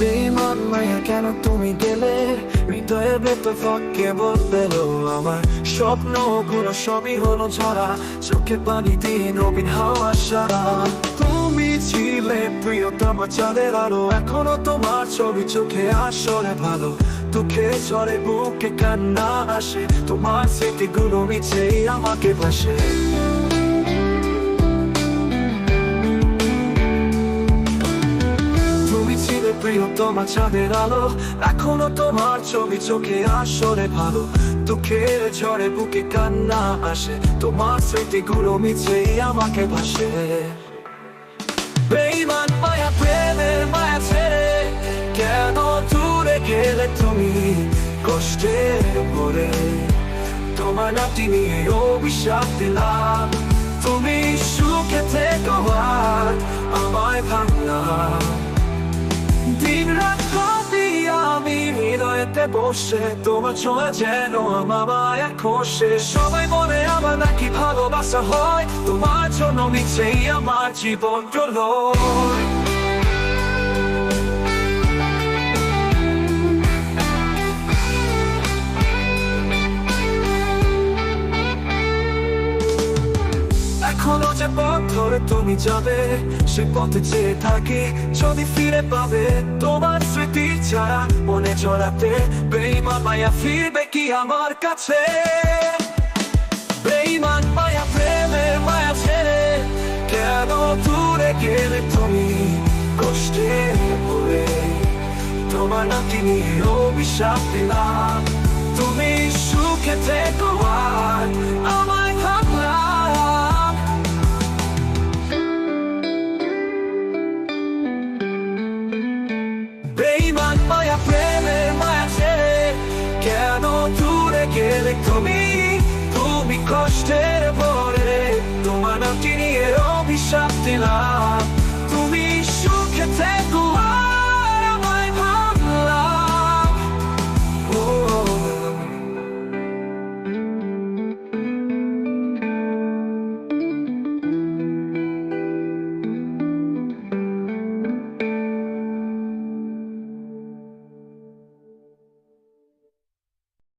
মায়া কেন তুমি গেলে? হৃদয়ের ভেতর ফাঁকে বদলেলো আমার। স্বপ্নগুলো সবই হলো ঝরা। চোখে পানি দিয়ে নবীন হাওয়া সারা। তুমি ছিলে প্রিয়তম চাঁদের আলো। এখনও তোমার ছবি চোখে আসরে ভালো। দুঃখে ঝরে বুকে কান্না আসে। তোমার স্মৃতিগুলো মিছেই আমাকে ভাসে। তুমি ছিলে প্রিয়তমা চাঁদের আলো, এখনও তোমার ছবি চোখে ভালো। দুঃখের ঝড়ে বুকে কান্না আসে, তোমার আমাকে ভাসে। বেইমান মায়া, প্রেমের মায়া ছেড়ে কেন দূরে গেলে তুমি কষ্টে পড়ে তোমার নাতি নিয়ে অভিশাপ দিলাম, তুমি সুখে থেকো আমায় ভাবলাম হৃদয়েতে বসে, তোমার ছোঁয়া যেন আমার মায়া খসে। সবাই মনে আমার নাকি ভালোবাসা হয়, তোমার জন্য মিছেই আমার জীবন প্রলয়। এখনও যে ধরে তুমি যাবে, সে পথে চেয়ে থাকি, যদি ফিরে পাবে। তোমার স্মৃতি ছাড়া মনে চড়াতে বেইমান মায়া ফিরবে কি আমার কাছে? বেইমান মায়া প্রেমের মায়া ছেড়ে কেন দূরে গেলে তুমি কষ্টে পড়ে তোমার নাতি নিয়ে অভিশাপ দিলাম, তুমি সুখে থেকো আর আমায় গেলে তুমি তুমি কষ্টের পরে তোমার নামটি নিয়ে অভিশাপ দিলাম।